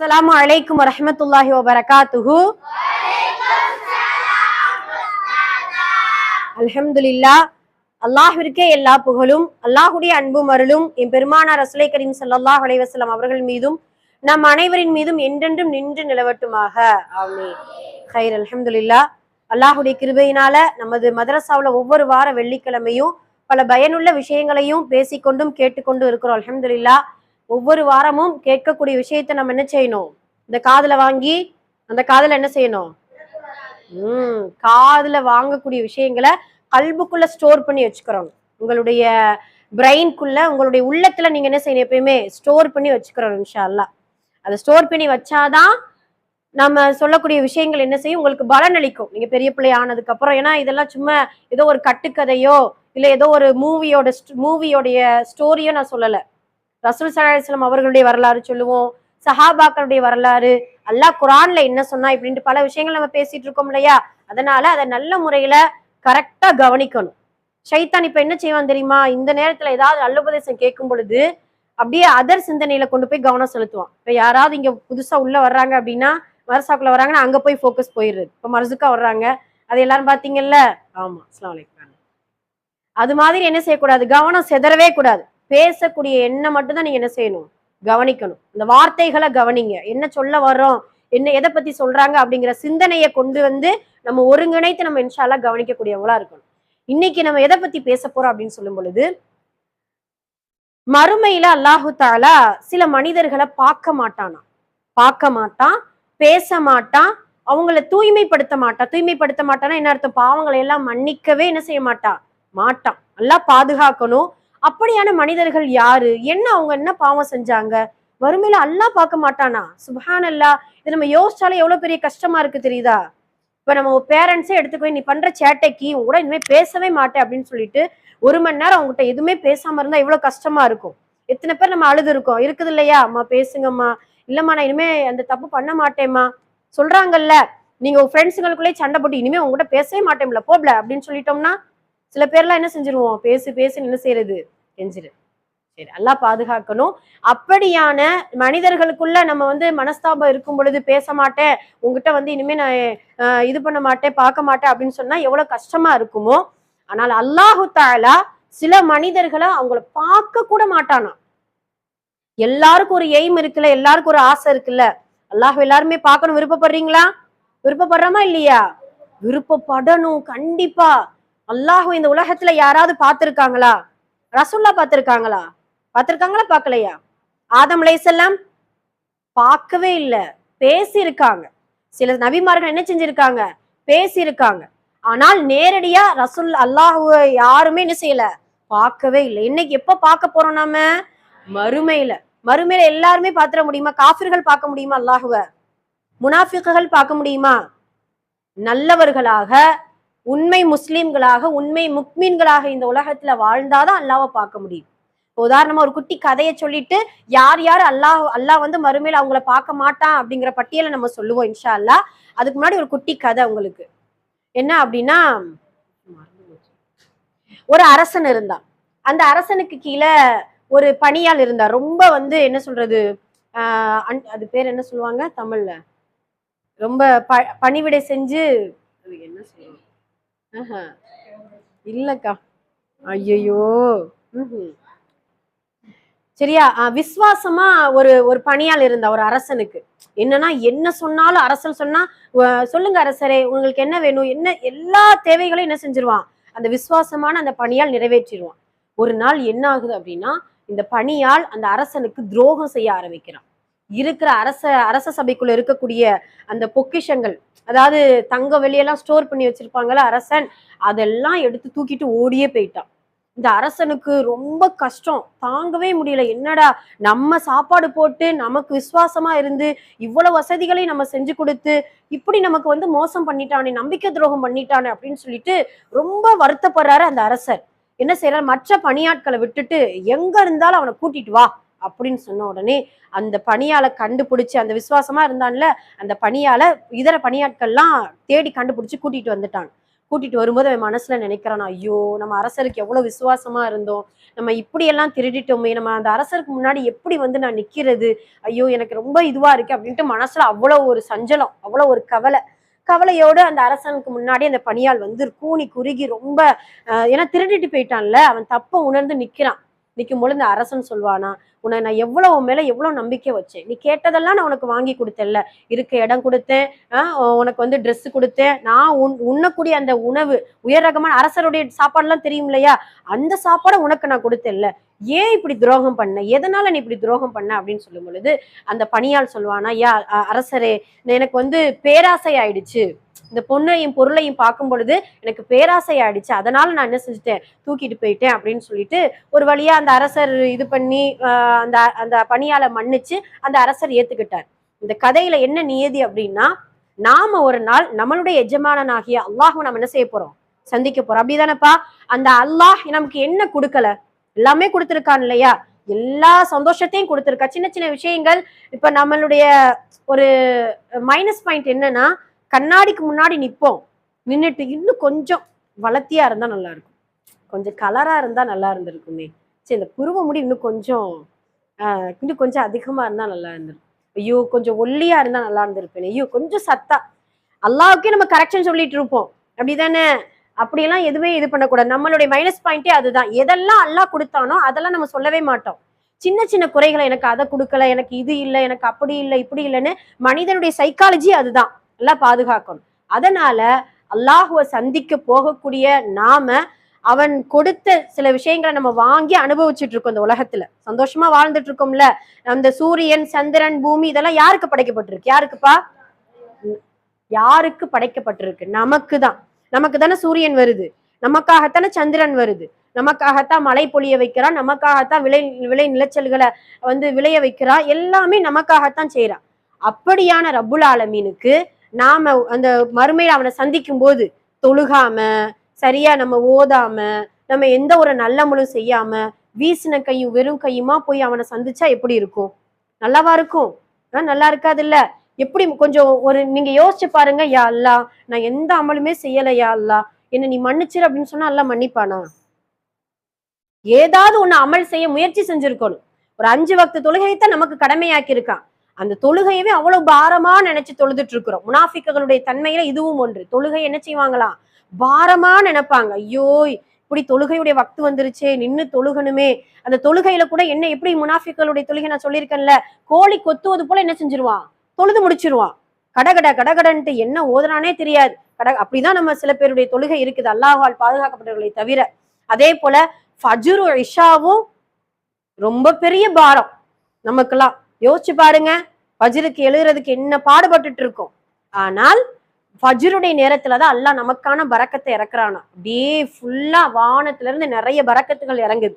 அஸ்லாம் அலைக்கும் வரமத்துல்லாஹி வபரகாத்துஹு அல்ஹம்துலில்லா அல்லாஹிற்கே எல்லா புகழும் அல்லாஹுடைய அன்பும் அருளும் என் பெருமானார் ரசுலை கரீம் சல்லாஹ் அலைவாஸ்லாம் அவர்கள் மீதும் நம் அனைவரின் மீதும் என்றென்றும் நின்று நிலவட்டுமாக ஆமீன் ஹைர் அல்ஹம்துலில்லா அல்லாஹுடைய கிருபையினால நமது மதரசாவுல ஒவ்வொரு வார வெள்ளிக்கிழமையும் பல பயனுள்ள விஷயங்களையும் பேசிக்கொண்டும் கேட்டுக்கொண்டும் இருக்கிறோம் அலமதுல்லா ஒவ்வொரு வாரமும் கேட்கக்கூடிய விஷயத்தை நம்ம என்ன செய்யணும்? இந்த காதல வாங்கி அந்த காதல என்ன செய்யணும்? உம் காதுல வாங்கக்கூடிய விஷயங்களை கல்புக்குள்ள ஸ்டோர் பண்ணி வச்சுக்கிறோம். உங்களுடைய பிரெயின்குள்ள உங்களுடைய உள்ளத்துல நீங்க என்ன செய்யணும் எப்பயுமே? ஸ்டோர் பண்ணி வச்சுக்கிறோம் இன்ஷா அதை ஸ்டோர் பண்ணி வச்சாதான் நம்ம சொல்லக்கூடிய விஷயங்கள் என்ன செய்யும்? உங்களுக்கு பலன் அளிக்கும். நீங்க பெரிய பிள்ளை ஆனதுக்கு அப்புறம் ஏன்னா இதெல்லாம் சும்மா ஏதோ ஒரு கட்டுக்கதையோ இல்ல ஏதோ ஒரு மூவியோட மூவியோடைய ஸ்டோரியோ நான் சொல்லலை. ரசூல் சலாஹிஸ்லாம் அவர்களுடைய வரலாறு சொல்லுவோம். சஹாபாக்களுடைய வரலாறு அல்லாஹ் குரான்ல என்ன சொன்னா இப்படின்ட்டு பல விஷயங்கள் நம்ம பேசிட்டு இருக்கோம் இல்லையா? அதனால அதை நல்ல முறையில கரெக்டா கவனிக்கணும். சைத்தான் இப்ப என்ன செய்வான் தெரியுமா? இந்த நேரத்துல ஏதாவது நல்லுபதேசம் கேட்கும் பொழுது அப்படியே அதர் சிந்தனையில கொண்டு போய் கவனம் செலுத்துவான். இப்ப யாராவது இங்க புதுசா உள்ள வர்றாங்க அப்படின்னா மரசாக்குள்ள வர்றாங்கன்னா அங்க போய் ஃபோக்கஸ் போயிடுது இப்ப மர்சுக்கா வர்றாங்க அது எல்லாரும் பாத்தீங்கல்ல? ஆமா அஸ்லாம் அது மாதிரி என்ன செய்யக்கூடாது? கவனம் செதறவே கூடாது. பேசக்கூடிய எண்ணம் மட்டும்தான் நீங்க என்ன செய்யணும்? கவனிக்கணும். இந்த வார்த்தைகளை கவனிங்க. என்ன சொல்ல வர்றோம்? என்ன எதை பத்தி சொல்றாங்க? அப்படிங்கிற சிந்தனையை கொண்டு வந்து நம்ம ஒருங்கிணைத்து நம்ம இன்ஷால்லா கவனிக்கக்கூடியவங்களா இருக்கணும். இன்னைக்கு நம்ம எதை பத்தி பேச போறோம் அப்படின்னு சொல்லும் பொழுது மறுமையில அல்லாஹு தாலா சில மனிதர்களை பார்க்க மாட்டானா? பார்க்க மாட்டான் பேச மாட்டான் அவங்கள தூய்மைப்படுத்த மாட்டான். தூய்மைப்படுத்த மாட்டானா என்ன அர்த்தம்? பாவங்களை எல்லாம் மன்னிக்கவே என்ன செய்ய மாட்டான் மாட்டான். நல்லா பாதுகாக்கணும். அப்படியான மனிதர்கள் யாரு? என்ன அவங்க என்ன பாவம் செஞ்சாங்க? வறுமையில அல்லா பார்க்க மாட்டானா? சுபஹான் அல்லா இது நம்ம யோசிச்சாலே எவ்வளவு பெரிய கஷ்டமா இருக்கு தெரியுதா? இப்ப நம்ம பேரண்ட்ஸே எடுத்துக்கோ நீ பண்ற சேட்டைக்கு உங்க கூட இனிமே பேசவே மாட்டேன் அப்படின்னு சொல்லிட்டு ஒரு மணி நேரம் அவங்ககிட்ட எதுவுமே பேசாம இருந்தா எவ்வளவு கஷ்டமா இருக்கும்? எத்தனை பேர் நம்ம அழுது இருக்கோம் இருக்குது இல்லையா? அம்மா பேசுங்கம்மா. இல்லம்மா நான் இனிமே அந்த தப்பு பண்ண மாட்டேம்மா. சொல்றாங்கல்ல நீங்க உங்க ஃப்ரெண்ட்ஸுங்களுக்குள்ளே சண்டை போட்டு இனிமே உங்ககிட்ட பேசவே மாட்டேம்ல போப்ல அப்படின்னு சொல்லிட்டோம்னா சில பேர்லாம் என்ன செஞ்சிருவோம்? பேசு பேசுன்னு என்ன செய்யறது? செஞ்சிரு சரி நல்லா பாதுகாக்கணும். அப்படியான மனிதர்களுக்குள்ள நம்ம வந்து மனஸ்தாபம் இருக்கும் பொழுது பேச மாட்டேன் உங்ககிட்ட வந்து இனிமே நான் ஆஹ், இது பண்ண மாட்டேன் பார்க்க மாட்டேன் அப்படின்னு சொன்னா எவ்வளவு கஷ்டமா இருக்குமோ ஆனால் அல்லாஹு தாலா சில மனிதர்களை அவங்கள பார்க்க கூட மாட்டானா எல்லாருக்கும் ஒரு எய்ம் இருக்குல்ல எல்லாருக்கும் ஒரு ஆசை இருக்குல்ல அல்லாஹ் எல்லாருமே பார்க்கணும் விருப்பப்படுறீங்களா? விருப்பப்படுறோமா இல்லையா? விருப்பப்படணும் கண்டிப்பா. அல்லாஹ் இந்த உலகத்துல யாராவது பார்த்திருக்காங்களா? ரசுல்லா பார்த்துருக்காங்களா? பார்த்துருக்காங்களா? பார்க்கலையா? ஆதம் லேசெல்லாம் பார்க்கவே இல்லை. பேசியிருக்காங்க. சில நபிமார்கள் என்ன செஞ்சிருக்காங்க? பேசியிருக்காங்க. ஆனால் நேரடியா ரசுல் அல்லாஹுவை யாருமே என்ன செய்யல? பார்க்கவே இல்லை. இன்னைக்கு எப்ப பார்க்க போறோம் நாம? மறுமையில. மறுமையில எல்லாருமே பாத்திர முடியுமா? காஃபிர்கள் பார்க்க முடியுமா? அல்லாஹுவ? முனாஃபிக்குகள் பார்க்க முடியுமா? நல்லவர்களாக உண்மை முஸ்லீம்களாக உண்மை முக்மீன்களாக இந்த உலகத்துல வாழ்ந்தாதான் அல்லாவை பார்க்க முடியும். இப்போ உதாரணமா ஒரு குட்டி கதையை சொல்லிட்டு யார் யார் அல்லாஹ் அல்லாஹ் வந்து மறுமையில அவங்கள பார்க்க மாட்டான் அப்படிங்கிற பட்டியலை நம்ம சொல்லுவோம் இன்ஷா அல்லாஹ் அதுக்கு முன்னாடி ஒரு குட்டி கதை உங்களுக்கு. என்ன அப்படின்னா ஒரு அரசன் இருந்தான். அந்த அரசனுக்கு கீழே ஒரு பணியாள் இருந்தார் ரொம்ப வந்து என்ன சொல்றது ஆஹ் அன்- அது பேர் என்ன சொல்லுவாங்க தமிழ்ல? ரொம்ப ப பணிவிடை செஞ்சு என்ன சொல்லுவாங்க? இல்லக்கா. ஐயோ சரியா விசுவாசமா ஒரு ஒரு பணியாள் இருந்தா ஒரு அரசனுக்கு. என்னன்னா என்ன சொன்னாலும் அரசன் சொன்னா "வ- சொல்லுங்க அரசரே உங்களுக்கு என்ன வேணும் என்ன எல்லா தேவைகளையும் என்ன செஞ்சிருவான்? அந்த விசுவாசமான அந்த பணியால் நிறைவேற்றிடுவான். ஒரு நாள் என்ன ஆகுது அப்படின்னா இந்த பணியால் அந்த அரசனுக்கு துரோகம் செய்ய ஆரம்பிக்கிறான். இருக்கிற அரச அரச சபைக்குள்ள இருக்கக்கூடிய அந்த பொக்கிஷங்கள் அதாவது தங்க வெளியெல்லாம் ஸ்டோர் பண்ணி வச்சிருப்பாங்கல்ல அரசன் அதெல்லாம் எடுத்து தூக்கிட்டு ஓடியே போயிட்டான். இந்த அரசனுக்கு ரொம்ப கஷ்டம். தாங்கவே முடியல. என்னடா நம்ம சாப்பாடு போட்டு நமக்கு விசுவாசமா இருந்து இவ்வளவு வசதிகளையும் நம்ம செஞ்சு கொடுத்து இப்படி நமக்கு வந்து மோசம் பண்ணிட்டானே நம்பிக்கை துரோகம் பண்ணிட்டானே அப்படின்னு சொல்லிட்டு ரொம்ப வருத்தப்படுறாரு அந்த அரசர். என்ன செய்யறாரு மற்ற பணியாட்களை விட்டுட்டு எங்க இருந்தாலும் அவனை கூட்டிட்டு வா. அப்படின்னு சொன்ன உடனே அந்த பணியாளை கண்டுபிடிச்சு அந்த விசுவாசமா இருந்தான்ல அந்த பணியால இதர பணியாட்கள்லாம் தேடி கண்டுபிடிச்சு கூட்டிட்டு வந்துட்டாங்க. கூட்டிட்டு வரும்போது அவன் மனசுல நினைக்கிறான் ஐயோ நம்ம அரசருக்கு எவ்வளவு விசுவாசமா இருந்தோம். நம்ம இப்படியெல்லாம் திருடிட்டோமே நம்ம அந்த அரசருக்கு முன்னாடி எப்படி வந்து நான் நிக்கிறது? ஐயோ எனக்கு ரொம்ப இதுவா இருக்கு அப்படின்ட்டு மனசுல அவ்வளவு ஒரு சஞ்சலம் அவ்வளவு ஒரு கவலை. கவலையோடு அந்த அரசனுக்கு முன்னாடி அந்த பணியால் வந்து கூனி குறுகி ரொம்ப ஏன்னா திருடிட்டு போயிட்டான்ல அவன் தப்ப உணர்ந்து நிக்கிறான். நிற்கும் பொழுது இந்த அரசன் சொல்வானா? உன்னை நான் எவ்வளோ உன் மேலே எவ்வளோ நம்பிக்கை வச்சேன்? நீ கேட்டதெல்லாம் நான் உனக்கு வாங்கி கொடுத்தேன்ல. இருக்க இடம் கொடுத்தேன் உனக்கு வந்து ட்ரெஸ்ஸு கொடுத்தேன். நான் உன் உண்ணக்கூடிய அந்த உணவு உயர் ரகமான அரசருடைய சாப்பாடுலாம் தெரியும் இல்லையா? அந்த சாப்பாடை உனக்கு நான் கொடுத்தேன்ல. ஏன் இப்படி துரோகம் பண்ண? எதனால நீ இப்படி துரோகம் பண்ண? அப்படின்னு சொல்லும் பொழுது அந்த பணியாள் சொல்லுவானா யா அரசரே எனக்கு வந்து பேராசை ஆயிடுச்சு. இந்த பொண்ணையும் பொருளையும் பார்க்கும் பொழுது எனக்கு பேராசை ஆயிடுச்சு அதனால நான் என்ன செஞ்சுட்டேன்? தூக்கிட்டு போயிட்டேன் அப்படின்னு சொல்லிட்டு ஒரு வழியா அந்த அரசர் இது பண்ணி அந்த அந்த பணியாளை மன்னிச்சு அந்த அரசர் ஏத்துக்கிட்டார். இந்த கதையில என்ன நியதி அப்படின்னா நாம ஒரு நாள் நம்மளுடைய எஜமானனாகிய அல்லாஹும் நம்ம என்ன செய்ய போறோம்? சந்திக்க போறோம். அப்படிதானப்பா? அந்த அல்லாஹ் நமக்கு என்ன கொடுக்கல? எல்லாமே கொடுத்துருக்கான் இல்லையா? எல்லா சந்தோஷத்தையும் கொடுத்துருக்கா. சின்ன சின்ன விஷயங்கள். இப்ப நம்மளுடைய ஒரு மைனஸ் பாயிண்ட் என்னன்னா கண்ணாடிக்கு முன்னாடி நிற்போம் நின்றுட்டு இன்னும் கொஞ்சம் வளர்த்தியா இருந்தால் நல்லா இருக்கும் கொஞ்சம் கலராக இருந்தால் நல்லா இருந்திருக்குமே. சரி இந்த புருவ முடி இன்னும் கொஞ்சம் இன்னும் கொஞ்சம் அதிகமாக இருந்தால் நல்லா இருந்திருக்கும். ஐயோ கொஞ்சம் ஒல்லியா இருந்தால் நல்லா இருந்திருப்பேன். ஐயோ கொஞ்சம் சத்தா. அல்லாவுக்கே நம்ம கரெக்ஷன் சொல்லிட்டு இருப்போம். அப்படிதானே? அப்படியெல்லாம் எதுவுமே இது பண்ணக்கூடாது. நம்மளுடைய மைனஸ் பாயிண்டே அதுதான். எதெல்லாம் அல்லாஹ் கொடுத்தானோ அதெல்லாம் நம்ம சொல்லவே மாட்டோம். சின்ன சின்ன குறைகளை எனக்கு அதை கொடுக்கல எனக்கு இது இல்லை எனக்கு அப்படி இல்லை இப்படி இல்லைன்னு மனிதனுடைய சைக்காலஜி அதுதான். எல்லாம் பாதுகாக்கணும். அதனால அல்லாஹுவை சந்திக்க போகக்கூடிய நாம அவன் கொடுத்த சில விஷயங்களை நம்ம வாங்கி அனுபவிச்சுட்டு இருக்கோம் இந்த உலகத்துல. சந்தோஷமா வாழ்ந்துட்டு இருக்கோம்ல. அந்த சூரியன் சந்திரன் பூமி இதெல்லாம் யாருக்கு படைக்கப்பட்டிருக்கு? யாருக்குப்பா? யாருக்கு படைக்கப்பட்டிருக்கு? நமக்கு தான் நமக்கு தானே சூரியன் வருது. நமக்காகத்தானே சந்திரன் வருது. நமக்காகத்தான் மழை பொழிய வைக்கிறான். நமக்காகத்தான் விளை விளை நிலச்சல்களை வந்து விளைய வைக்கிறான். எல்லாமே நமக்காகத்தான் செய்றான். அப்படியான ரபுல் ஆலமீனுக்கு நாம அந்த மறுமையில் அவனை சந்திக்கும் போது தொழுகாம சரியா நம்ம ஓதாம நம்ம எந்த ஒரு நல்ல முழும் செய்யாம வீசின கையும் வெறும் கையுமா போய் அவனை சந்திச்சா எப்படி இருக்கும்? நல்லாவா இருக்கும்? ஆஹ் நல்லா இருக்காதுல்ல? எப்படி கொஞ்சம் ஒரு நீங்க யோசிச்சு பாருங்க யா அல்லா நான் எந்த அமலுமே செய்யல யா அல்லா. என்ன நீ மன்னிச்சிரு அப்படின்னு சொன்னா அல்ல மன்னிப்பானா? ஏதாவது ஒண்ணு அமல் செய்ய முயற்சி செஞ்சிருக்கணும். ஒரு அஞ்சு வக்து தொழுகையைத்தான் நமக்கு கடமையாக்கி இருக்கான் அந்த தொழுகையவே அவ்வளவு பாரமா நினைச்சு தொழுதுட்டு இருக்கிறோம். முனாஃபிக்குகளுடைய தன்மையில இதுவும் ஒன்று. தொழுகை என்ன செய்வாங்களாம் பாரமா நினைப்பாங்க. ஐயோ இப்படி தொழுகையுடைய வக்து வந்துருச்சே நின்னு தொழுகணுமே. அந்த தொழுகையில கூட என்ன எப்படி முனாஃபிக்களுடைய தொழுகை நான் சொல்லியிருக்கேன்ல கோழி கொத்துவது போல என்ன செஞ்சிருவான் தொழுது முடிச்சிருவான் கடகட கடகடன்ட்டு என்ன ஓதுறானே தெரியாது. கட அப்படிதான் நம்ம சில பேருடைய தொழுகை இருக்குது. அல்லாஹால் பாதுகாக்கப்பட்டவர்களை தவிர. அதே போல ஃபஜ்ரு இஷாவும் ரொம்ப பெரிய பாரம். நமக்கெல்லாம். யோசிச்சு பாருங்க. ஃபஜ்ருக்கு எழுதுறதுக்கு என்ன பாடுபட்டுட்டு இருக்கோம்? ஆனால் ஃபஜ்ருடைய நேரத்துல தான் அல்லாஹ் நமக்கான பரக்கத்தை இறக்குறானா? அப்படியே ஃபுல்லா வானத்துல இருந்து நிறைய பரக்கத்துகள் இறங்குது.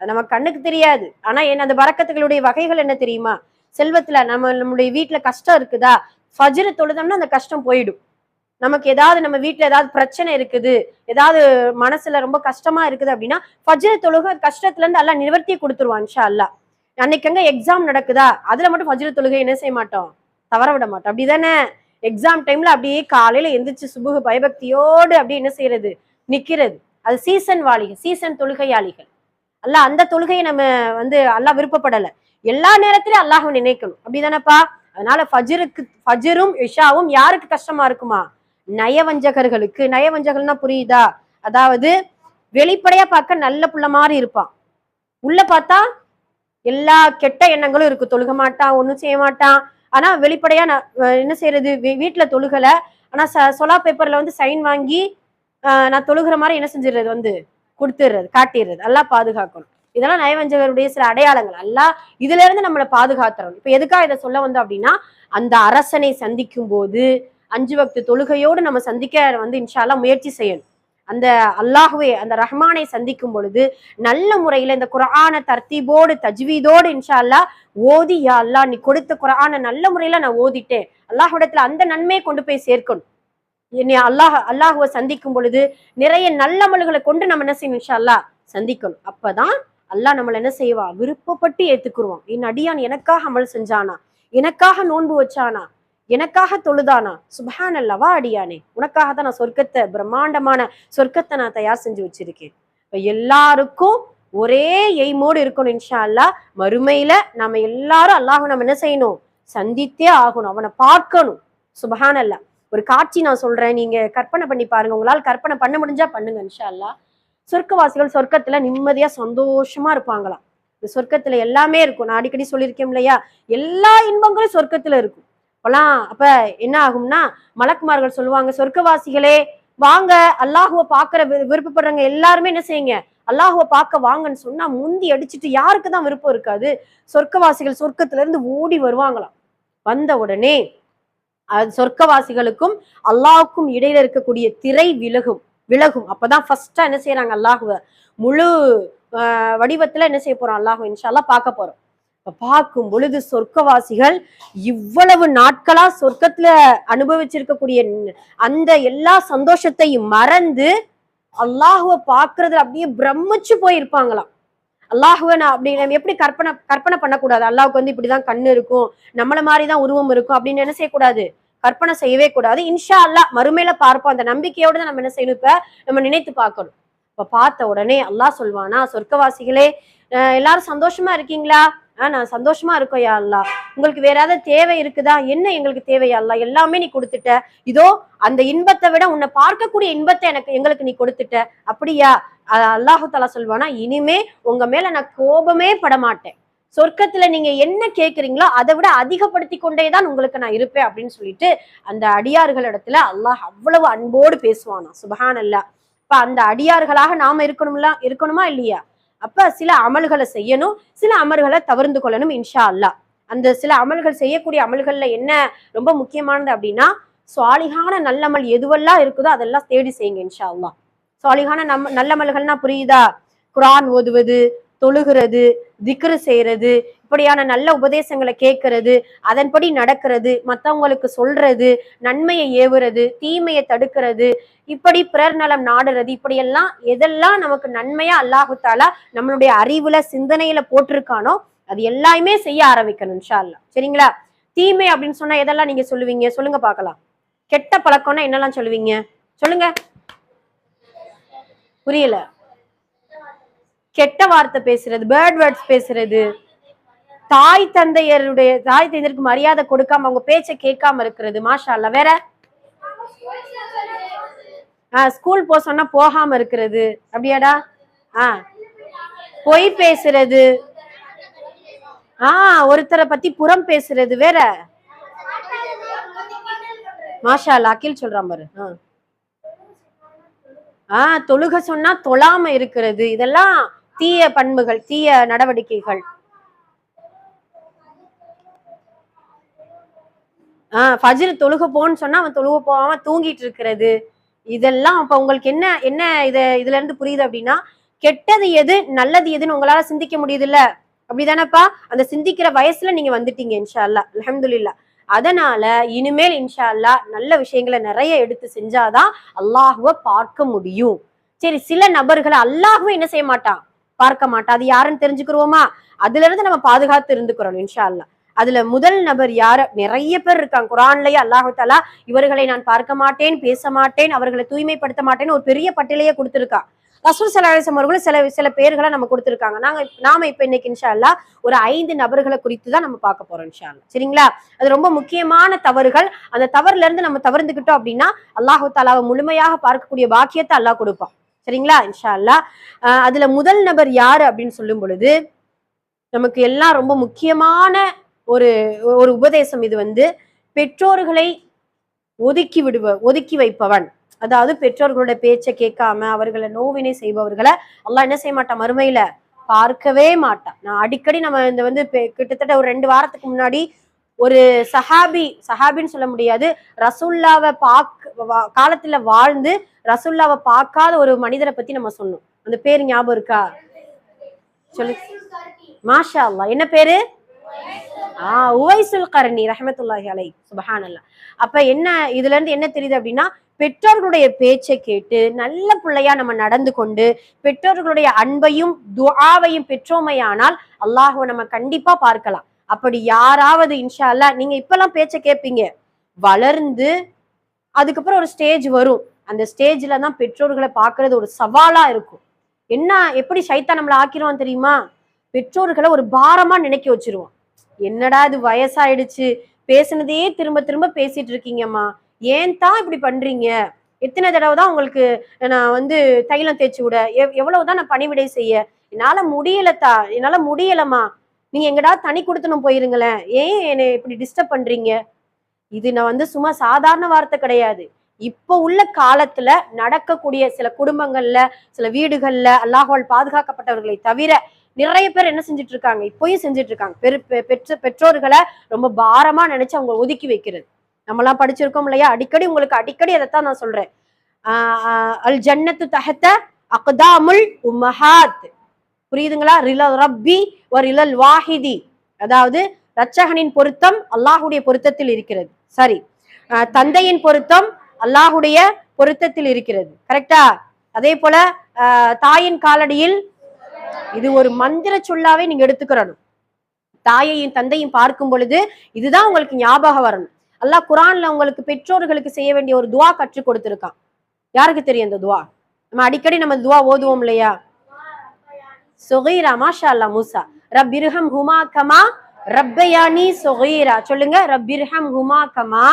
அது நம்ம கண்ணுக்கு தெரியாது. ஆனா என்ன அந்த பரக்கத்துகளுடைய வகைகள் என்ன தெரியுமா? செல்வத்துல நம்ம நம்முடைய வீட்டுல கஷ்டம் இருக்குதா? ஃபஜ்ரு தொழுதோம்னா அந்த கஷ்டம் போயிடும். நமக்கு ஏதாவது நம்ம வீட்டுல ஏதாவது பிரச்சனை இருக்குது ஏதாவது மனசுல ரொம்ப கஷ்டமா இருக்குது அப்படின்னா ஃபஜ்ரு தொழுக கஷ்டத்துல இருந்து எல்லாம் நிவர்த்தியை கொடுத்துருவான் இன்ஷா அல்லா அன்னைக்கு அங்க எக்ஸாம் நடக்குதா? அதுல மட்டும் ஃபஜ்ரு தொழுகை என்ன செய்ய மாட்டோம்? தவற விட மாட்டோம். அப்படிதானே? எக்ஸாம் டைம்ல அப்படியே காலையில எந்திரிச்சு சுபுகு பயபக்தியோடு அப்படியே என்ன செய்யறது? நிக்கிறது. அது சீசன் வாளிகள் சீசன் தொழுகையாளிகள். அல்ல அந்த தொழுகையை நம்ம வந்து அல்லாஹ் விருப்பப்படல. எல்லா நேரத்திலும் அல்லாஹ் நினைக்கணும். அப்படிதானப்பா? அதனால ஃபஜ்ருக்கு ஃபஜ்ரும் இஷாவும் யாருக்கு கஷ்டமா இருக்குமா? நயவஞ்சகர்களுக்கு. நயவஞ்சகர்னா புரியுதா? அதாவது வெளிப்படையா பார்க்க நல்ல புள்ள மாதிரி இருப்பான். உள்ள பார்த்தா எல்லா கெட்ட எண்ணங்களும் இருக்கு. தொழுக மாட்டான் ஒன்றும் செய்ய மாட்டான். ஆனா வெளிப்படையா நான் என்ன செய்யறது வீட்டில் வீட்டுல தொழுகல. ஆனா ச சொலா பேப்பர்ல வந்து சைன் வாங்கி நான் தொழுகிற மாதிரி என்ன செஞ்சிடுறது வந்து? கொடுத்துடுறது காட்டிடுறது எல்லாம் பாதுகாக்கணும். இதெல்லாம் நயவஞ்சகருடைய சில அடையாளங்கள். எல்லாம் இதுல இருந்து நம்மளை பாதுகாத்துறோம் இப்ப எதுக்காக இதை சொல்ல வந்தோம் அப்படின்னா அந்த அரசனை சந்திக்கும் போது அஞ்சு பக்து தொழுகையோடு நம்ம சந்திக்க வந்து இன்ஷால்லாம் முயற்சி செய்யணும். அந்த அல்லாஹுவே அந்த ரஹ்மானை சந்திக்கும் பொழுது நல்ல முறையில இந்த குரான தர்த்தீபோடு தஜ்வீதோடு இன்ஷா அல்லாஹ் ஓதி யா அல்லாஹ் நீ கொடுத்த குரான நல்ல முறையில நான் ஓதிட்டேன். அல்லாஹ்விடத்துல அந்த நன்மையை கொண்டு போய் சேர்க்கணும். என்னை அல்லாஹ் அல்லாஹுவை சந்திக்கும் பொழுது நிறைய நல்லமல்களை கொண்டு நம்ம என்ன செய்யணும் இன்ஷா அல்லாஹ் சந்திக்கணும். அப்பதான் அல்லாஹ் நம்மளை என்ன செய்வா? விருப்பப்பட்டு ஏத்துக்குருவான். என் அடியான் எனக்காக அமல் செஞ்சானா? எனக்காக நோன்பு வச்சானா? எனக்காக தொழுதானா? சுபஹான் அல்லவா அடியானே. உனக்காக தான் நான் சொர்க்கத்தை பிரம்மாண்டமான சொர்க்கத்தை நான் தயார் செஞ்சு வச்சிருக்கேன். இப்போ எல்லாருக்கும் ஒரே எய்மோடு இருக்கணும் இன்ஷா அல்லா மறுமையில நம்ம எல்லாரும் அல்லாஹ் நம்ம என்ன செய்யணும்? சந்தித்தே ஆகணும் அவனை பார்க்கணும். சுபஹான் அல்லா ஒரு காட்சி நான் சொல்றேன் நீங்க கற்பனை பண்ணி பாருங்க. உங்களால் கற்பனை பண்ண முடிஞ்சா பண்ணுங்க இன்ஷா அல்லா சொர்க்கவாசிகள் சொர்க்கத்துல நிம்மதியா சந்தோஷமா இருப்பாங்களாம். இந்த சொர்க்கத்துல எல்லாமே இருக்கும். நான் அடிக்கடி சொல்லியிருக்கேன் இல்லையா? எல்லா இன்பங்களும் சொர்க்கத்துல இருக்கும். அப்பெல்லாம் அப்ப என்ன ஆகும்னா மலக்குமார்கள் சொல்லுவாங்க சொர்க்கவாசிகளே வாங்க. அல்லாஹுவை பாக்குற வி- விருப்பப்படுறவங்க எல்லாருமே என்ன செய்யுங்க? அல்லாஹுவை பார்க்க வாங்கன்னு சொன்னா முந்தி அடிச்சுட்டு யாருக்கு தான் விருப்பம் இருக்காது? சொர்க்கவாசிகள் சொர்க்கத்துல இருந்து ஓடி வருவாங்களாம். வந்த உடனே அது சொர்க்கவாசிகளுக்கும் அல்லாஹுக்கும் இடையில இருக்கக்கூடிய திரை விலகும் விலகும். அப்பதான் ஃபர்ஸ்டா என்ன செய்யறாங்க அல்லாஹுவ. முழு வடிவத்துல என்ன செய்ய போறோம் அல்லாஹ் இன்ஷால்லாம் பார்க்க போறோம். பார்க்கும் பொழுது சொர்க்கவாசிகள் இவ்வளவு நாட்களா சொர்க்கத்துல அனுபவிச்சிருக்கக்கூடிய அந்த எல்லா சந்தோஷத்தையும் மறந்து அல்லாஹுவ பாக்குறதுல அப்படியே பிரமிச்சு போயிருப்பாங்களாம். அல்லாஹுவ நான் அப்படி நம்ம எப்படி கற்பனை கற்பனை பண்ணக்கூடாது? அல்லாஹ்வுக்கு வந்து இப்படிதான் கண்ணு இருக்கும் நம்மள மாதிரிதான் உருவம் இருக்கும் அப்படின்னு என்ன செய்யக்கூடாது? கற்பனை செய்யவே கூடாது. இன்ஷா அல்லாஹ் மறுமையில பார்ப்போம். அந்த நம்பிக்கையோட தான் நம்ம என்ன செய்யணும்? இப்ப நம்ம நினைத்து பார்க்கணும். இப்ப பார்த்த உடனே அல்லாஹ் சொல்வானா சொர்க்கவாசிகளே எல்லாரும் சந்தோஷமா இருக்கீங்களா? நான் சந்தோஷமா இருக்கோம் யா அல்லாஹ் உங்களுக்கு வேற ஏதாவது தேவை இருக்குதா? என்ன எங்களுக்கு தேவையா அல்லா? எல்லாமே நீ கொடுத்துட்ட. இதோ அந்த இன்பத்தை விட உன்னை பார்க்கக்கூடிய இன்பத்தை எனக்கு எங்களுக்கு நீ கொடுத்துட்ட. அப்படியா? அல்லாஹு தலா சொல்வானா இனிமே உங்க மேல நான் கோபமே பட மாட்டேன். சொர்க்கத்துல நீங்க என்ன கேக்குறீங்களோ அதை விட அதிகப்படுத்தி கொண்டே தான் உங்களுக்கு நான் இருப்பேன் அப்படின்னு சொல்லிட்டு அந்த அடியார்கள் இடத்துல அல்லாஹ் அவ்வளவு அன்போடு பேசுவானா. சுபஹான் அல்லா இப்ப அந்த அடியார்களாக நாம இருக்கணும்ல இருக்கணுமா இல்லையா? அப்ப சில அமல்களை செய்யணும் சில அமல்களை தவிர்த்து கொள்ளணும் இன்ஷா அல்லாஹ் அந்த சில அமல்கள் செய்யக்கூடிய அமல்கள்ல என்ன ரொம்ப முக்கியமானது அப்படின்னா சுவாலிகான நல்லமல் எதுவெல்லாம் இருக்குதோ அதெல்லாம் தேடி செய்யுங்க இன்ஷா அல்லா சுவாலிகான நம் நல்லமல்கள்னா புரியுதா? குரான் ஓதுவது தொழுகிறது திக்ரு செய்யறது இப்படியான நல்ல உபதேசங்களை கேட்கறது அதன்படி நடக்கிறது மற்றவங்களுக்கு சொல்றது நன்மையை ஏவுறது தீமையை தடுக்கிறது இப்படி பிறர் நலம் நாடுறது இப்படியெல்லாம் எதெல்லாம் நமக்கு நன்மையா அல்லாஹுத்தாலா நம்மளுடைய அறிவுல சிந்தனையில போட்டிருக்கானோ அது எல்லாமே செய்ய ஆரம்பிக்கணும் இன்ஷா சரிங்களா? தீமை அப்படின்னு சொன்னா எதெல்லாம் நீங்க சொல்லுவீங்க? சொல்லுங்க பார்க்கலாம். கெட்ட பழக்கம்னா என்னெல்லாம் சொல்லுவீங்க? சொல்லுங்க. புரியல. கெட்ட வார்த்தை பேசுறது பேர்ட் வேர்ட்ஸ் பேசுறது. தாய் தந்தையருடைய தாய் தந்தையருக்கு மரியாதை கொடுக்காம அவங்க பேச்சை கேட்காம இருக்கிறது மாஷா அல்லா வேற? ஆஹ் ஸ்கூல் போக சொன்னா போகாம இருக்கிறது. அப்படியாடா? ஆஹ் பொய் பேசுறது. ஆஹ் ஒருத்தரை பத்தி புறம் பேசுறது. வேற? மாஷா அல்லா அகில் சொல்றான் பாரு. ஆஹ் ஆஹ் தொழுக சொன்னா தொழாம இருக்கிறது. இதெல்லாம் தீய பண்புகள் தீய நடவடிக்கைகள். ஆஹ் ஃபஜில் தொழுக போன்னு சொன்னா அவன் தொழுக போகாம தூங்கிட்டு இருக்கிறது. இதெல்லாம் அப்ப உங்களுக்கு என்ன என்ன இத இதுல இருந்து புரியுது அப்படின்னா கெட்டது எது நல்லது எதுன்னு உங்களால சிந்திக்க முடியுது இல்ல அப்படிதானப்பா? அந்த சிந்திக்கிற வயசுல நீங்க வந்துட்டீங்க இன்ஷா அல்லா அல்ஹம்துலில்லா. அதனால இனிமேல் இன்ஷா அல்லா நல்ல விஷயங்களை நிறைய எடுத்து செஞ்சாதான் அல்லாஹுவ பார்க்க முடியும். சரி சில நபர்களை அல்லாஹுவ என்ன செய்ய மாட்டான்? பார்க்க மாட்டா. அது யாருன்னு தெரிஞ்சுக்கிறோமா அதுல இருந்து நம்ம பாதுகாத்து இருந்துக்கிறோம் இன்ஷா அல்லா அதுல முதல் நபர் யாரு நிறைய பேர் இருக்காங்க. குரான்லயே அல்லாஹு தாலா இவர்களை நான் பார்க்க மாட்டேன் பேச மாட்டேன் அவர்களை தூய்மைப்படுத்த மாட்டேன்னு ஒரு பெரிய பட்டியலையே கொடுத்திருக்கா. ரசூல் சலாஹம் அவர்களும் சில சில பேர்களை நம்ம கொடுத்துருக்காங்க. நாங்க நாம இப்ப இன்னைக்கு இன்ஷா அல்லா ஒரு ஐந்து நபர்களை குறித்து தான் நம்ம பார்க்க போறோம் இன்ஷா அல்லா சரிங்களா? அது ரொம்ப முக்கியமான தவறுகள். அந்த தவறுல இருந்து நம்ம தவிர்த்துக்கிட்டோம் அப்படின்னா அல்லாஹு தாலாவை முழுமையாக பார்க்கக்கூடிய பாக்கியத்தை அல்லாஹ் கொடுப்பான். சரிங்களா? இன்ஷா அல்லா அதுல முதல் நபர் யாரு அப்படின்னு சொல்லும் பொழுது நமக்கு எல்லாம் ரொம்ப முக்கியமான ஒரு ஒரு உபதேசம் இது வந்து பெற்றோர்களை ஒதுக்கி விடுவ ஒதுக்கி வைப்பவன். அதாவது பெற்றோர்களோட பேச்சை கேட்காம அவர்களை நோவினை செய்பவர்களை எல்லாம் என்ன செய்ய மாட்டான்? மறுமையில பார்க்கவே மாட்டான். நான் அடிக்கடி நம்ம இந்த வந்து கிட்டத்தட்ட ஒரு ரெண்டு வாரத்துக்கு முன்னாடி ஒரு சஹாபி சஹாபின்னு சொல்ல முடியாது. ரசுல்லாவை பாக் வா- காலத்துல வாழ்ந்து ரசுல்லாவை பார்க்காத ஒரு மனிதரை பத்தி நம்ம சொன்னோம். அந்த பேர் ஞாபகம் இருக்கா? சொல்லு. மாஷா அல்லாஹ் என்ன பேரு? ஆஹ் உவைசுல் கரணி ரஹமத்துல்லாஹி அலை சுபஹானல்லா. அப்ப என்ன இதுல இருந்து என்ன தெரியுது அப்படின்னா பெற்றோர்களுடைய பேச்சை கேட்டு நல்ல பிள்ளையா நம்ம நடந்து கொண்டு பெற்றோர்களுடைய அன்பையும் துஆவையும் பெற்றோமையானால் அல்லாஹுவை நம்ம கண்டிப்பா பார்க்கலாம். அப்படி யாராவது இன்ஷா நீங்க இப்பெல்லாம் பேச்ச கேட்பீங்க வளர்ந்து அதுக்கப்புறம் ஒரு ஸ்டேஜ் வரும். அந்த ஸ்டேஜ்ல தான் பெற்றோர்களை பாக்குறது ஒரு சவாலா இருக்கும். என்ன எப்படி சைத்தா நம்மள ஆக்கிரும் தெரியுமா? பெற்றோர்களை ஒரு பாரமா நினைக்க வச்சிருவோம் என்னடா இது வயசாயிடுச்சு? பேசுனதே திரும்ப திரும்ப பேசிட்டு இருக்கீங்கம்மா. ஏன் தான் இப்படி பண்றீங்க? எத்தனை தடவை தான் உங்களுக்கு நான் வந்து தைலம் தேய்ச்சி விட? எவ் எவ்வளவுதான் நான் பணிவிடை செய்ய? என்னால முடியலத்தா என்னால முடியலம்மா. நீங்க எங்கடா தனி கொடுத்தனும் போயிருங்களேன். ஏன் என்னை இப்படி டிஸ்டர்ப் பண்றீங்க? இது நான் வந்து சும்மா சாதாரண வார்த்தை கிடையாது. இப்போ உள்ள காலத்துல நடக்கக்கூடிய சில குடும்பங்கள்ல சில வீடுகள்ல அல்லாஹால் பாதுகாக்கப்பட்டவர்களை தவிர நிறைய பேர் என்ன செஞ்சுட்டு இருக்காங்க இப்பயும் செஞ்சுட்டு இருக்காங்க பெரு பெ- பெற்ற பெற்றோர்களை ரொம்ப பாரமா நினைச்சு அவங்க ஒதுக்கி வைக்கிறது. நம்மலாம் படிச்சிருக்கோம் இல்லையா? அடிக்கடி உங்களுக்கு அடிக்கடி அதைத்தான் நான் சொல்றேன். அல் ஜன்னத்து தஹத்த அக்தாமுல் உமஹாத் புரியுதுங்களா? ரிலல் ரப்பி ஒரு இலல் வாஹிதி. அதாவது ரச்சகனின் பொருத்தம் அல்லாஹுடைய பொருத்தத்தில் இருக்கிறது. சரி. ஆஹ் தந்தையின் பொருத்தம் அல்லாஹுடைய பொருத்தத்தில் இருக்கிறது. கரெக்டா? அதே போல ஆஹ் தாயின் காலடியில் இது ஒரு மந்திர சொல்லாவே நீங்க எடுத்துக்கிறணும். தாயையும் தந்தையும் பார்க்கும் பொழுது இதுதான் உங்களுக்கு ஞாபகம் வரணும். அல்லாஹ் குரான்ல உங்களுக்கு பெற்றோர்களுக்கு செய்ய வேண்டிய ஒரு துவா கற்றுக் கொடுத்துருக்கான். யாருக்கு தெரியும் அந்த துவா? நம்ம அடிக்கடி நம்ம துவா ஓதுவோம் இல்லையா? சுகீரா மாஷா அல்லா மூசா ரப்பிர்ஹம் ஹுமா கமா ரப்பயானி சுகீரா சொல்லுங்க ரப்பிர்ஹம் ஹுமா கமா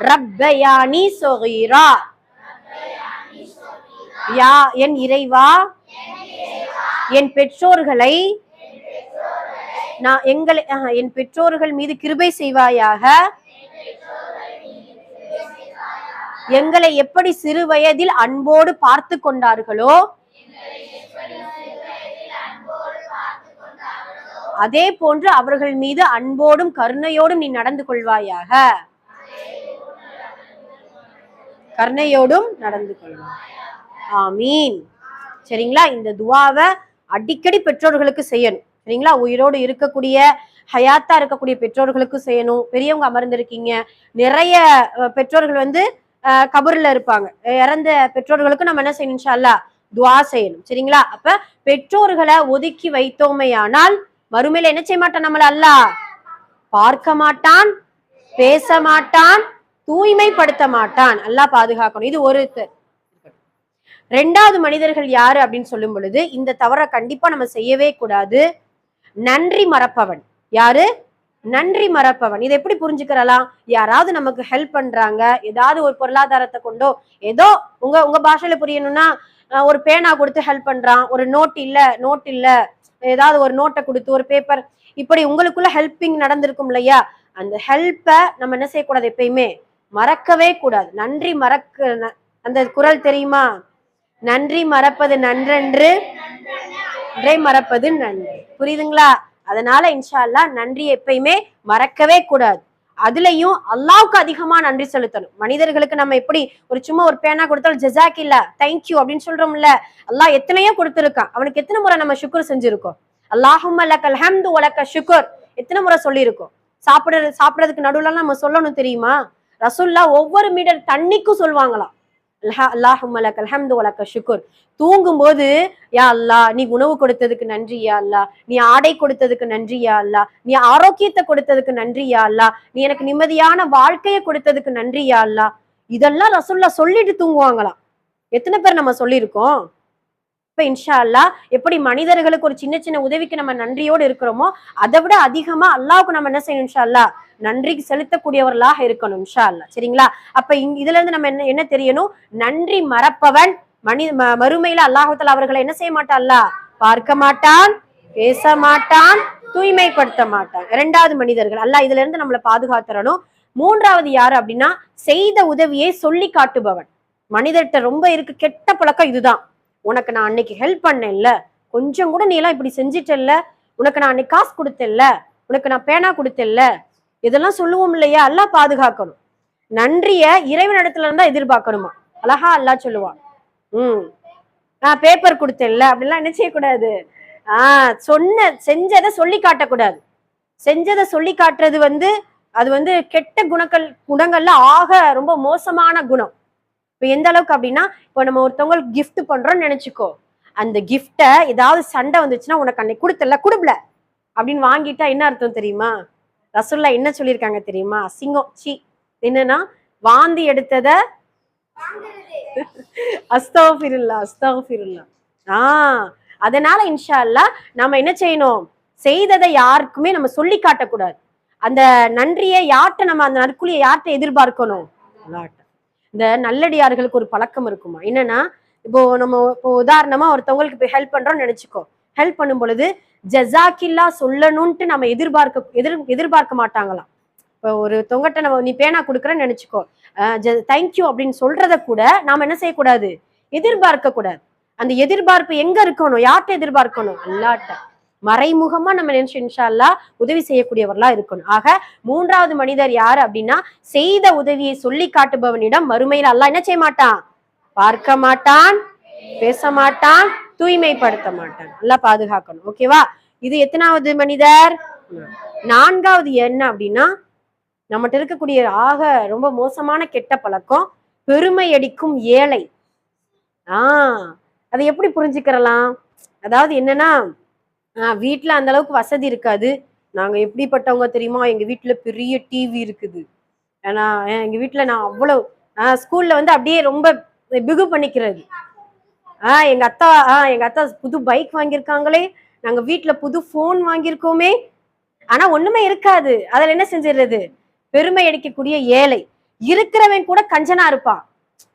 ரப்பயானி சொகீரா யா என் இறைவா என் பெற்றோர்களை நான் எங்களை என் பெற்றோர்கள் மீது கிருபை செய்வாயாக. எங்களை எப்படி சிறு வயதில் அன்போடு பார்த்து கொண்டார்களோ அதே போன்று அவர்கள் மீது அன்போடும் கருணையோடும் நீ நடந்து கொள்வாயாக. கருணையோடும் நடந்து கொள்வாய் ஆமீன். சரிங்களா? இந்த துவாவை அடிக்கடி பெற்றோர்களுக்கு செய்யணும். சரிங்களா? உயிரோடு இருக்கக்கூடிய ஹயாத்தா இருக்கக்கூடிய பெற்றோர்களுக்கு செய்யணும். பெரியவங்க அமர்ந்திருக்கீங்க. நிறைய பெற்றோர்கள் வந்து அஹ், இருப்பாங்க. இறந்த பெற்றோர்களுக்கு நம்ம என்ன செய்யணும்? இன்ஷால்லா துவா செய்யணும். சரிங்களா? அப்ப பெற்றோர்களை ஒதுக்கி வைத்தோமையானால் மறுமையில என்ன செய்ய மாட்டான் நம்மள அல்லாஹ் பார்க்க மாட்டான் பேச மாட்டான் தூய்மைப்படுத்த மாட்டான். அல்லா பாதுகாக்கணும். இது ஒரு ரெண்டாவது மனிதர்கள் யாரு அப்படின்னு சொல்லும் பொழுது இந்த தவறை கண்டிப்பா நம்ம செய்யவே கூடாது. நன்றி மறப்பவன். யாரு? நன்றி மறப்பவன். இதை எப்படி புரிஞ்சுக்கிறலாம்? யாராவது நமக்கு ஹெல்ப் பண்றாங்க ஏதாவது ஒரு பொருளாதாரத்தை கொண்டோ ஏதோ உங்க உங்க பாஷையில புரியணும்னா ஒரு பேனா கொடுத்து ஹெல்ப் பண்றான். ஒரு நோட் இல்ல நோட் இல்ல. ஏதாவது ஒரு நோட்டை கொடுத்து ஒரு பேப்பர் இப்படி உங்களுக்குள்ள ஹெல்பிங் நடந்திருக்கும் இல்லையா? அந்த ஹெல்ப்பை நம்ம என்ன செய்யக்கூடாது எப்பயுமே? மறக்கவே கூடாது. நன்றி மறக்க அந்த குரல் தெரியுமா? நன்றி மறப்பது நன்றென்று நன்றை மறப்பது நன்றி. புரியுதுங்களா? அதனால இன்ஷால்லா நன்றி எப்பயுமே மறக்கவே கூடாது. அதுலயும் அல்லாவுக்கு அதிகமா நன்றி செலுத்தணும். மனிதர்களுக்கு நம்ம எப்படி ஒரு சும்மா ஒரு பேனா கொடுத்தாலும் ஜெசாக் இல்ல தேங்க்யூ அப்படின்னு சொல்றோம்ல அல்லாஹ் எத்தனையோ கொடுத்துருக்கான். அவனுக்கு எத்தனை முறை நம்ம சுக்குர் செஞ்சிருக்கோம்? அல்லாஹும் லக்கல் ஹம்து வலக்க சுக்குர் எத்தனை முறை சொல்லியிருக்கோம்? சாப்பிடுறது சாப்பிடறதுக்கு நடுவுல நம்ம சொல்லணும் தெரியுமா? ரசுல்லா ஒவ்வொரு மீட்டர் தண்ணிக்கும் சொல்லுவாங்களாம். அல்லாஹும் லக்கல் ஹம்து வலக்க சுக்குர் தூங்கும்போது யா அல்லா நீ உணவு கொடுத்ததுக்கு நன்றி யா நீ ஆடை கொடுத்ததுக்கு நன்றி யா நீ ஆரோக்கியத்தை கொடுத்ததுக்கு நன்றி யா நீ எனக்கு நிம்மதியான வாழ்க்கையை கொடுத்ததுக்கு நன்றி யா அல்லாஹ் இதெல்லாம் ரசுல்லா சொல்லிட்டு தூங்குவாங்களாம். எத்தனை பேர் நம்ம சொல்லியிருக்கோம்? இப்போ இன்ஷா அல்லாஹ் எப்படி மனிதர்களுக்கு ஒரு சின்ன சின்ன உதவிக்கு நம்ம நன்றியோடு இருக்கிறோமோ அதை விட அதிகமா அல்லாவுக்கு நம்ம என்ன செய்யணும் இன்ஷா அல்லாஹ் நன்றிக்கு செலுத்தக்கூடியவர்களாக இருக்கணும் இன்ஷா அல்லாஹ் சரிங்களா? அப்ப இங் இதுல இருந்து நம்ம என்ன என்ன தெரியணும்? நன்றி மறப்பவன் மனித ம- மறுமையில அல்லாஹத்தில் அவர்களை என்ன செய்ய மாட்டான் அல்லாஹ் பார்க்க மாட்டான் பேச மாட்டான் தூய்மைப்படுத்த மாட்டான். இரண்டாவது மனிதர்கள். அல்லாஹ் இதுல இருந்து நம்மளை பாதுகாத்துறணும் மூன்றாவது யாரு அப்படின்னா செய்த உதவியை சொல்லி காட்டுபவன். மனிதர்கிட்ட ரொம்ப இருக்கு கெட்ட பழக்கம் இதுதான். உனக்கு நான் அன்னைக்கு ஹெல்ப் பண்ணேன்ல. கொஞ்சம் கூட நீ எல்லாம் இப்படி செஞ்சிட்டல்ல. உனக்கு நான் அன்னைக்கு காசு கொடுத்தேன்ல. உனக்கு நான் பேனா கொடுத்தேன்ல. இதெல்லாம் சொல்லுவோம் இல்லையா? எல்லாம் பாதுகாக்கணும். நன்றிய இறைவனிடத்துல இருந்தா எதிர்பார்க்கணுமா? அழகா அல்லாஹ் சொல்லுவான் ம். நான் பேப்பர் கொடுத்தேன்ல. அப்படிலாம் என்ன செய்யக்கூடாது? ஆஹ் சொன்ன செஞ்சதை சொல்லி காட்டக்கூடாது. செஞ்சதை சொல்லி காட்டுறது வந்து அது வந்து கெட்ட குணங்கள் குணங்கள்ல ஆக ரொம்ப மோசமான குணம். இப்போ எந்த அளவுக்கு அப்படின்னா இப்போ நம்ம ஒருத்தவங்களுக்கு கிஃப்ட் பண்றோம்னு நினைச்சுக்கோ. அந்த கிஃப்டை ஏதாவது சண்டை வந்துச்சுன்னா உனக்கு அன்னைக்கு கொடுத்தல கொடுக்கல அப்படின்னு வாங்கிட்டா என்ன அர்த்தம் தெரியுமா? ரசுல்லா என்ன சொல்லியிருக்காங்க தெரியுமா? அசிங்கம். சி என்னன்னா வாந்தி எடுத்தத அஸ்தவஃபிருல்லா அஸ்தவஃபிருல்லா ஆ அதனால இன்ஷா அல்லா நம்ம என்ன செய்யணும்? செய்ததை யாருக்குமே நம்ம சொல்லி காட்டக்கூடாது. அந்த நன்றியை யார்கிட்ட நம்ம அந்த நற்குழியை யார்கிட்ட எதிர்பார்க்கணும்? இந்த நல்லடியார்களுக்கு ஒரு பழக்கம் இருக்குமா? என்னன்னா இப்போ நம்ம இப்போ உதாரணமா ஒருத்தவங்களுக்கு இப்போ ஹெல்ப் பண்றோம்னு நினைச்சுக்கோ. ஹெல்ப் பண்ணும் பொழுது ஜசாக்கில்லா சொல்லணும்ட்டு நம்ம எதிர்பார்க்க எதிர் எதிர்பார்க்க மாட்டாங்களாம். இப்போ ஒரு தொங்கட்ட நம்ம நீ பேனா கொடுக்குறேன்னு நினைச்சுக்கோ. தேங்க்யூ அப்படின்னு சொல்றத கூட நாம என்ன செய்யக்கூடாது? எதிர்பார்க்க கூடாது அந்த எதிர்பார்ப்பு எங்க இருக்கணும்? யார்கிட்ட எதிர்பார்க்கணும்? அல்லாட்ட. மறைமுகமா நம்ம நினைச்சு இன்ஷால்லா உதவி செய்யக்கூடியவர்களா இருக்கணும். ஆக மூன்றாவது மனிதர் யாரு அப்படின்னா செய்த உதவியை சொல்லி காட்டுபவனிடம் மறுமையில் அல்லா என்ன செய்ய மாட்டான்? பார்க்க மாட்டான் பேச மாட்டான் தூய்மைப்படுத்த மாட்டான். நல்லா பாதுகாக்கணும். ஓகேவா இது எத்தனாவது மனிதர்? நான்காவது என்ன அப்படின்னா நம்மகிட்ட இருக்கக்கூடிய ஆக ரொம்ப மோசமான கெட்ட பழக்கம் பெருமை அடிக்கும் ஏழை. ஆஹ் அதை எப்படி புரிஞ்சுக்கிறலாம்? அதாவது என்னன்னா வீட்டில் அந்த அளவுக்கு வசதி இருக்காது. நாங்கள் எப்படிப்பட்டவங்க தெரியுமா? எங்கள் வீட்டில் பெரிய டிவி இருக்குது. ஏன்னா எங்கள் வீட்டில் நான் அவ்வளவு ஸ்கூலில் வந்து அப்படியே ரொம்ப பிகு பண்ணிக்கிறது. ஆ எங்கள் அத்தா ஆ எங்கள் அத்தா புது பைக் வாங்கியிருக்காங்களே. நாங்கள் வீட்டில் புது ஃபோன் வாங்கியிருக்கோமே. ஆனால் ஒன்றுமே இருக்காது. அதில் என்ன செஞ்சிடுறது? பெருமை அடிக்கக்கூடிய ஏழை. இருக்கிறவன் கூட கஞ்சனா இருப்பான்.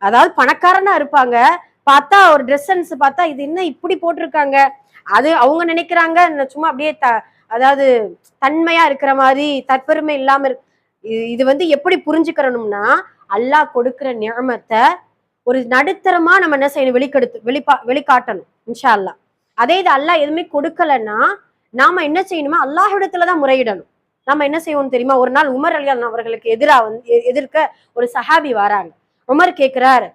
அதாவது பணக்காரனா இருப்பாங்க. பார்த்தா ஒரு ட்ரெஸ் சென்ஸ் பார்த்தா இது என்ன இப்படி போட்டிருக்காங்க? அது அவங்க நினைக்கிறாங்க சும்மா அப்படியே த அதாவது தன்மையா இருக்கிற மாதிரி தற்பெருமை இல்லாம இருக்கு இது- இது வந்து எப்படி புரிஞ்சுக்கிறணும்னா அல்லாஹ் கொடுக்குற நியமத்தை ஒரு நடுத்தரமா நம்ம என்ன செய்யணும் வெளிக்கெடுத்து வெளிப்பா வெளிக்காட்டணும் இன்ஷா அல்லாஹ் அதே இது அல்லாஹ் எதுவுமே கொடுக்கலன்னா நாம என்ன செய்யணுமா அல்லாஹிடத்துல தான் முறையிடணும். நம்ம என்ன செய்வோம் தெரியுமா? ஒரு நாள் உமர் அலியால் அவர்களுக்கு எதிராக வந்து எ- எதிர்க்க ஒரு சஹாபி வராங்க. உமர் கேக்குறார்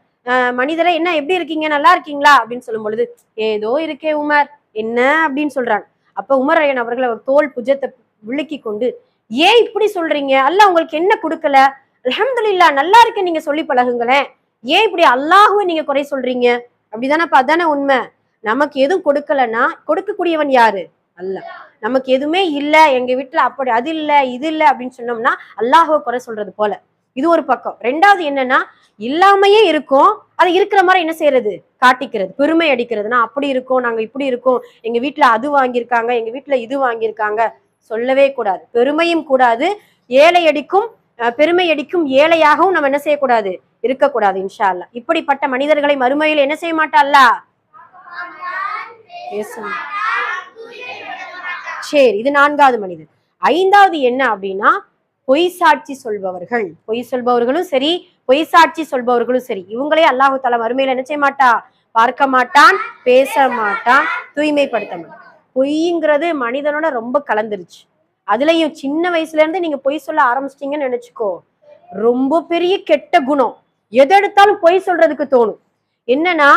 மனிதரை என்ன எப்படி இருக்கீங்க? நல்லா இருக்கீங்களா? அப்படின்னு சொல்லும் பொழுது ஏதோ இருக்கே உமர். என்ன அப்படின்னு சொல்றாங்க. அப்ப உமர் அலியான் அவர்கள் அவர் தோல் புஜத்தை விழுக்கி கொண்டு ஏன் இப்படி சொல்றீங்க? அல்ல உங்களுக்கு என்ன கொடுக்கல? அலமதுல்லா நல்லா இருக்கு நீங்க சொல்லி பழகுங்களேன். ஏன் இப்படி அல்லாஹுவை நீங்க குறை சொல்றீங்க? அப்படிதானே அதானே உண்மை. நமக்கு எதுவும் கொடுக்கலன்னா கொடுக்கக்கூடியவன் யாரு? அல்ல நமக்கு எதுவுமே இல்ல எங்க வீட்டுல அப்படி அது இல்ல இது இல்ல அப்படின்னு சொன்னோம்னா அல்லாஹுவை குறை சொல்றது போல. இது ஒரு பக்கம். ரெண்டாவது என்னன்னா இல்லாமையே இருக்கும் அது இருக்கிற மாதிரி என்ன செய்யறது? காட்டிக்கிறது பெருமை அடிக்கிறதுனா அப்படி இருக்கோம் நாங்க இப்படி இருக்கோம். எங்க வீட்டுல அது வாங்கியிருக்காங்க எங்க வீட்டுல இது வாங்கியிருக்காங்க. சொல்லவே கூடாது. பெருமையும் கூடாது ஏழை அடிக்கும் அஹ், பெருமை அடிக்கும் ஏழையாகவும் நம்ம என்ன செய்யக்கூடாது? இருக்கக்கூடாது இன்ஷா அல்லாஹ் இப்படிப்பட்ட மனிதர்களை மறுமையில் என்ன செய்ய மாட்டா சரி இது நான்காவது மனிதர். ஐந்தாவது என்ன அப்படின்னா பொய் சாட்சி சொல்பவர்கள். பொய் சொல்பவர்களும் சரி பொய் சாட்சி சொல்பவர்களும் சரி இவங்களே அல்லாஹு தலா மறுமையில என்ன செய்ய மாட்டா? பார்க்க மாட்டான் பேச மாட்டான் தூய்மைப்படுத்த மாட்டான். பொய்ங்கிறது மனிதனோட ரொம்ப கலந்துருச்சு. அதுலயும் சின்ன வயசுல இருந்து நீங்க பொய் சொல்ல ஆரம்பிச்சிட்டீங்கன்னு நினைச்சுக்கோ. ரொம்ப பெரிய கெட்ட குணம். எது எடுத்தாலும் பொய் சொல்றதுக்கு தோணும். என்னன்னா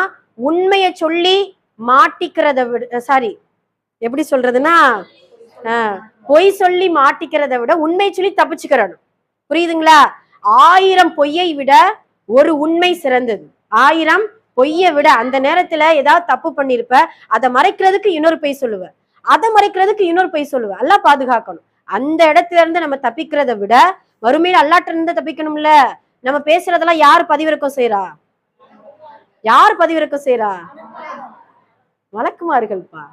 உண்மையை சொல்லி மாட்டிக்கிறத விட சாரி எப்படி சொல்றதுன்னா ஆஹ், பொய் சொல்லி மாட்டிக்கிறத விட உண்மை சொல்லி தப்பிச்சுக்கிறணும். புரியுதுங்களா? ஆயிரம் பொய்யை விட ஒரு உண்மை சிறந்தது. ஆயிரம் பொய்யை விட அந்த நேரத்துல ஏதாவது தப்பு பண்ணிருப்ப அதை மறைக்கிறதுக்கு இன்னொரு பொய் சொல்லுவ. அதை மறைக்கிறதுக்கு இன்னொரு பொய் சொல்லுவ. எல்லாம் பாதுகாக்கணும். அந்த இடத்துல இருந்து நம்ம தப்பிக்கிறத விட வறுமையில அல்லாட்ட இருந்து தப்பிக்கணும்ல? நம்ம பேசுறதெல்லாம் யார் பதிவிறக்கம் செய்யறா யார் பதிவிறக்கம் செய்யறா மலக்குமார்கள்ப்பா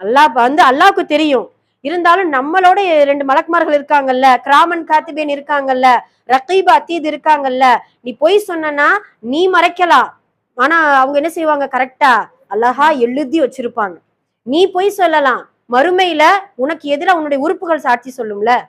அல்லாஹ் வந்து அல்லாவுக்கு தெரியும். இருந்தாலும் நம்மளோட ரெண்டு மலக்குமார்கள் இருக்காங்கல்ல கிராமன் காத்திபேன் இருக்காங்கல்ல ரகீபா அத்தீத் இருக்காங்கல்ல நீ பொய் சொன்னா நீ மறைக்கலாம். ஆனா அவங்க என்ன செய்வாங்க? கரெக்டா அழகா எழுதி வச்சிருப்பாங்க. நீ பொய் சொல்லலாம். மறுமையில உனக்கு எதிராக உன்னுடைய உறுப்புகள் சாட்சி சொல்லும்ல.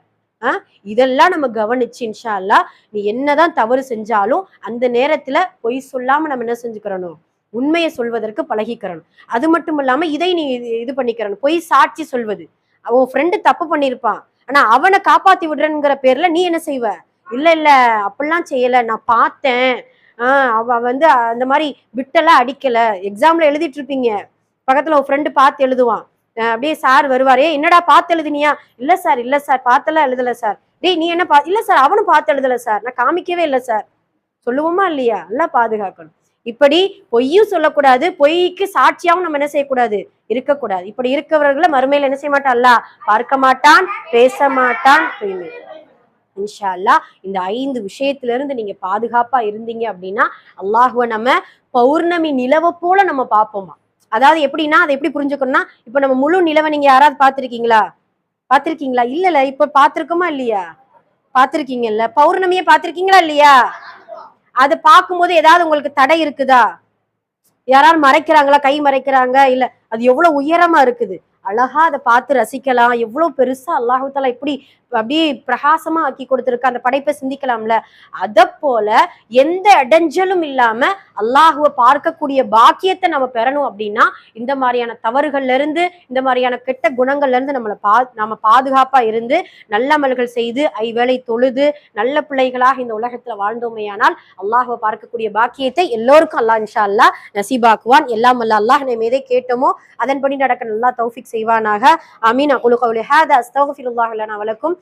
இதெல்லாம் நம்ம கவனிச்சு இன்ஷா அல்லாஹ் நீ என்னதான் தவறு செஞ்சாலும் அந்த நேரத்துல பொய் சொல்லாம நம்ம என்ன செஞ்சுக்கிறணும்? உண்மையை சொல்வதற்கு பழகிக்கிறணும். அது மட்டும் இல்லாம இதை நீ இது- இது பண்ணிக்கிறணும். பொய் சாட்சி சொல்வது. அவன் ஃப்ரெண்டு தப்பு பண்ணியிருப்பான் ஆனா அவனை காப்பாத்தி விடுறேங்கிற பேர்ல நீ என்ன செய்வ? இல்ல இல்ல அப்படிலாம் செய்யல. நான் பார்த்தேன். ஆஹ் அவ வந்து அந்த மாதிரி விட்டெல்லாம் அடிக்கல. எக்ஸாம்ல எழுதிட்டு இருப்பீங்க. பக்கத்துல ஒரு ஃப்ரெண்டு பார்த்து எழுதுவான். அப்படியே சார் வருவாரே. என்னடா பார்த்து எழுதினியா? இல்ல சார் இல்ல சார். பார்த்தெல்லாம் எழுதல சார். டேய் நீ என்ன பா இல்ல சார் அவனும் பார்த்து எழுதல சார். நான் காமிக்கவே இல்லை சார். சொல்லுவோமா இல்லையா? நல்லா பாதுகாக்கணும். இப்படி பொய்யும் சொல்லக்கூடாது பொய்க்கு சாட்சியாவும் நம்ம என்ன செய்யக்கூடாது? இருக்கக்கூடாது. இப்படி இருக்கிறவர்களை மறுமையில என்ன செய்ய மாட்டான்? அல்லாஹ் பார்க்க மாட்டான் பேச மாட்டான் தூய்மை. இன்ஷா அல்லாஹ் இந்த ஐந்து விஷயத்துல இருந்து நீங்க பாதுகாப்பா இருந்தீங்க அப்படின்னா அல்லாஹுவ நம்ம பௌர்ணமி நிலவை போல நம்ம பார்ப்போமா? அதாவது எப்படின்னா அதை எப்படி புரிஞ்சுக்கணும்னா இப்ப நம்ம முழு நிலவை நீங்க யாராவது பார்த்திருக்கீங்களா? பார்த்திருக்கீங்களா? இல்லல இப்ப பாத்திருக்கோமா இல்லையா? பார்த்திருக்கீங்கல்ல. பௌர்ணமியை பார்த்திருக்கீங்களா இல்லையா? அதை பார்க்கும்போது ஏதாவது உங்களுக்கு தடை இருக்குதா? யாராவது மறைக்கிறாங்களா? கை மறைக்கிறாங்க? இல்ல அது எவ்வளவு உயரமா இருக்குது? அழகா அதை பார்த்து ரசிக்கலாம். எவ்வளவு பெருசா அல்லாஹால இப்படி அப்படியே பிரகாசமா ஆக்கி கொடுத்துருக்க அந்த படைப்பை சிந்திக்கலாம்ல? அத போல எந்த இடைஞ்சலும் இல்லாம அல்லாஹுவ பார்க்கக்கூடிய பாக்கியத்தை நம்ம பெறணும் அப்படின்னா இந்த மாதிரியான தவறுகள்ல இருந்து இந்த மாதிரியான கெட்ட குணங்கள்ல இருந்து நம்மளை பா நம்ம பாதுகாப்பா இருந்து நல்ல அமல்கள் செய்து ஐவேளை தொழுது நல்ல பிள்ளைகளாக இந்த உலகத்துல வாழ்ந்தோமையானால் அல்லாஹுவ பார்க்கக்கூடிய பாக்கியத்தை எல்லோருக்கும் அல்லாஹ் இன்ஷா அல்லா நசீபாக்குவான். எல்லாம் அல்ல அல்லாஹ் நம்ம எதை கேட்டோமோ அதன்படி நடக்க நல்லா தௌஃபிக் செய்வானாக. அமீன் அகுலு கவுலி ஹாதா. அஸ்தகுஃபிருல்லாஹ் லனா வலக்கும்.